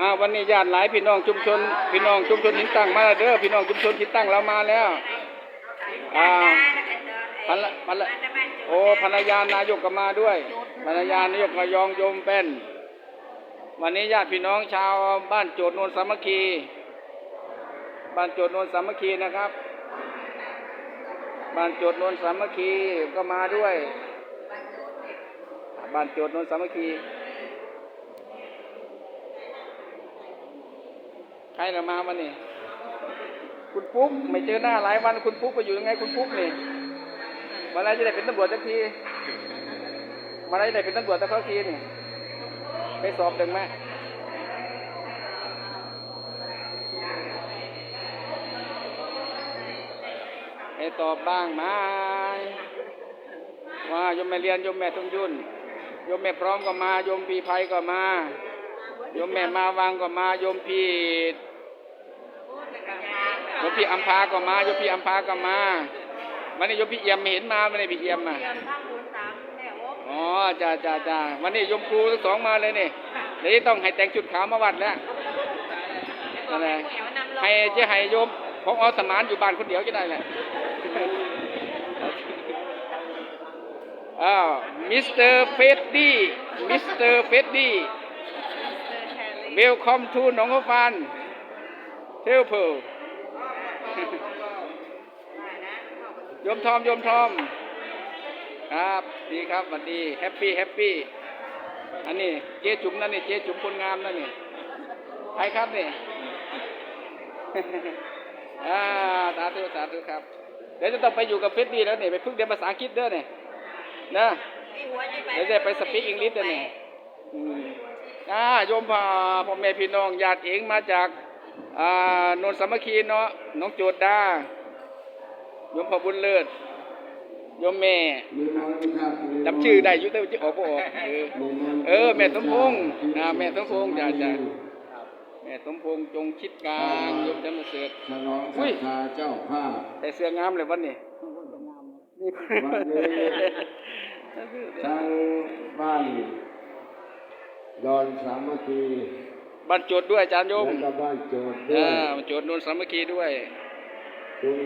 อ่าวันนี้ญาติหลายพี่น้องชุมชน พี่น้องชุมชนหินตั้งมาแล้วเด้อพี่น้องชุมชนหินตั้งเรามาแล้วอ่าภรรภรรโอ้ภรรยานายกก็มาด้วยภรรยานายกระยองโยมเป็น วันนี้ญาติพี่น้องชาวบ้านโจดโนนสามัคคี บ้านโจดโนนสามัคคีนะครับ บ้านโจดโนนสามัคคีก็มาด้วย บ้านโจดโนนสามัคคี ใครละมาวันนี้ คุณปุ๊กไม่เจอหน้าหลายวันคุณปุ๊กไปอยู่ยังไงคุณปุ๊กนี่มื่อไรจะได้เป็นตำรวจสักทีมื่อไรจะได้เป็นตำรวจสักทีนี่ไปสอบดึงไหมไปตอบบ้างไหมว่าโยมแม่เรียนโยมแม่ต้องยุ่นโยมแม่พร้อมก็มาโยมปีภัยก็มาโยมแม่มาวังก็มาโยมพี่โยม พี่อัมพาก็มาโยมพี่อัมพาก็มาวันนี้โยมพี่เอี่ยมไม่เห็นมาวันนี้พี่เอี่ยมมาอ๋อจ้าจ้าจ้าวันนี้โยมครูทั้งสองมาเลยนี่เดี๋ยวนี้ต้องให้แต่งชุดขาวมาวัดแล้วนั่นแหละให้เจ๊ให้โยมของอสมานอยู่บ้านคนเดียวจะได้แหละอ้าวมิสเตอร์เฟดดี้มิสเตอร์เฟดดี้เวลคอมทูหนองหัวฟันเทลเพล โยมทอมโยมทอม ครับดีครับสวัสดีแฮปปี้แฮปปี้อันนี้เจ๊จุ๋มนั่นนี่เจ๊จุ๋มคนงามนั่นนี่ใครครับนี่อ่าสาธุสาธุครับ เดี๋ยวจะต้องไปอยู่กับเฟสดีแล้วเนี่ยไปฝึกเรียนภาษาอังกฤษเด้อเนี่ยนะเดี๋ยวจะไปสปีกอังกฤษเด้อเนี่ยอืมอ่าโยมพ่อพ่อแม่พี่น้องญาติเองมาจาก นนท์สามัคคีเนาะน้องโจดดาโยมพ่อบุญเลิศโยมแม่จำชื่อได้อยุติจะออกก็ออกเออเออ แม่สมพงษ์นะแม่สมพงษ์จ้าจ้าแม่สมพงษ์จงคิดกลางโยมจำเสด็จฉลองศอุ้รัยทธาเจ้าภาพแต่เสื้องามเลยวันนี้นี่วันนี้ทางบ้านดอนสามัคคี บรรจดด้วยอาจารย์โยมและก็บ้านโจทย์ด้วอ่าย บรรจดนนสามัคคีด้วยจุง